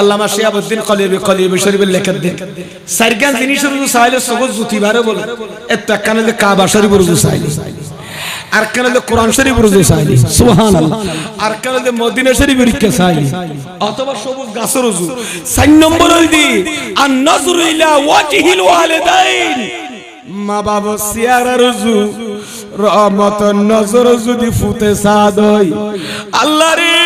আল্লামা শিয়াবুদ্দিন কলিবি কলিবি শরীফের লেখার দিন। সাইরগান জিনিস রুজু চাইলে সবুজ জুতি বারে বলে এত কানে যে কাবা শরীফ রুজু চাইলে আর কানে যে কোরআন শরীফ রুজু চাইলে সুবহানাল্লাহ আর কানে যে মদিনা শরীফ রিক্কা চাইলে অথবা সবুজ গাছ রুজু চার নম্বর হল দি আর নজরু ইলা ওয়াজহিল ওয়ালিদাইন। মা বাবা সিয়ারা রুজু রহমত নজর যদি ফুতে সাদই আল্লাহ রে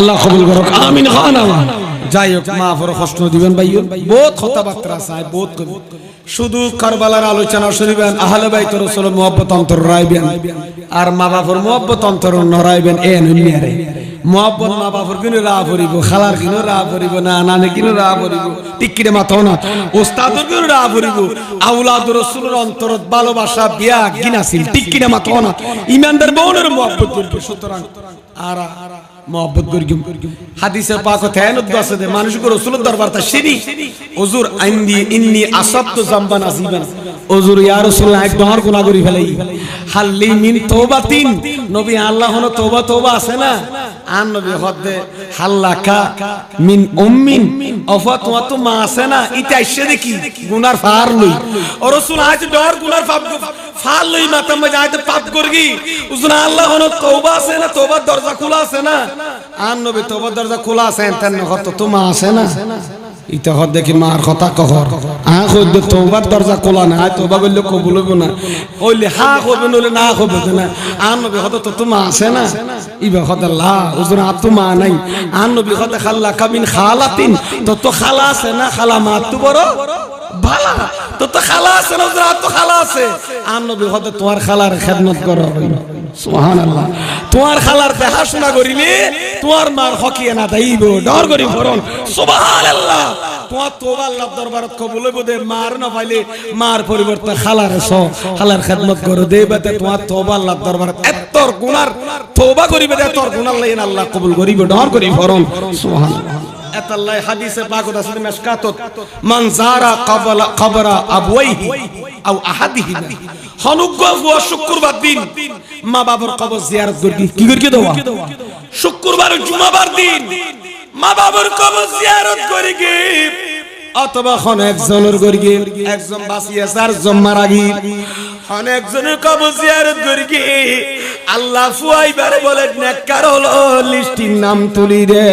আল্লাহ কবুল করুক। আমিন খান আমার যাই হোক মা ফর কষ্ট দিবেন ভাই। বহুত কথাবার্তা আছে বহুত শুধু কারবালার আলোচনা শুনিবেন আহলে বাইত রাসূল মুহাব্বত অন্তর রাইবেন আর মা বাবার মুহাব্বত অন্তর নরাইবেন এ নুনিয়ারে মুহাব্বত মা বাবার কিনো রা পড়িব খালার কিনো রা পড়িব না নানে কিনো রা পড়িব টিকিরে মাথাও না ওস্তাদর কিনো রা পড়িব আউলাদ রাসূলের অন্তরত ভালোবাসা বিয়া গিনাছিল টিকিরে মাথাও না। ইমানদার বউনের মুহাব্বত করবে সুতরাং আর মহব্বত করিম হাদিসের পাক দছে দে মানুষ কো রাসূলের দরবার তা শিরি। হুজুর আইন্দি ইন্নি আসাবতু জামবান আসিবান হুজুর ইয়া রাসূলুল্লাহ, এক দহর গুনাহ করি ফেলাই। হাল্লি মিন তওবাতিন। নবী আল্লাহ হলো তওবা তওবা আছে না? আন নবী হদে, হাল্লাকা মিন উম্মিন। অফা, তোমার তো মা আছে না এসে দেখি, গুনার ফার লই। ও রাসূল, আজ ডহর গুনার ফাপ ফার লই মাথা মে যাইতে পাপ করগি। আছে না, তওবার দরজা খোলা আছে না? আন নবী তওবার দরজা খোলা আছে তেন তো আছে না? ইটা হদ দেখি মার কথা কহর আ কইদ তওবার দরজা খোলা না তওবা বললে কবুল হইব না। কইলে, হা কইবে নইলে না কইবে না। আন নবী হদ তো তো মা আছে না। ইবা হদ লা হুজুর আর তোমা নাই। আন নবী হদ খাল্লা কামিন খালাতিন, তো তো খালা আছে না, খালা মা তো বড়? ভালা তো তো খালা আছে না তো খালা আছে। আন নবী হদ তোমার খালার খেদমত করো। সুবহানাল্লাহ। তোমার খালার দেখাশোনা করিলে তোমার মার হকিয়ে না দাইব, ডর করি ফরন সুবহানাল্লাহ। তোমার তোবা আল্লাহ দরবারত কবুল হইব দে, মার না পাইলে মার পরিবর্তে খালার স খালার খেদমত করো। দে বাতে তোমার তোবা আল্লাহ দরবারত এতর গুনার তোবা করিবে দে, তোর গুনার লাইন আল্লাহ কবুল করিবে, ডর করি ফরন সুবহানাল্লাহ। এতাল্লাহ হাদিসে পাকত মেশকাতত, মান কবলা, কবরা আবওয়াইহি আও শুক্রবার দিন মা বাবার কবর জিয়ারত করবি কি করকে দেওয়া? শুক্রবার জুমাবার দিন মা বাবার কবর জিয়ারত করি কি অথবা খন একজনের গর্গে একজন বাঁচিয়ে চারজন মারা গি অনেকজনের কবর জিয়ারত গর্গে আল্লাহ ফুয়াইবার বলে নেককার হলো, লিস্টির নাম তুলি রে।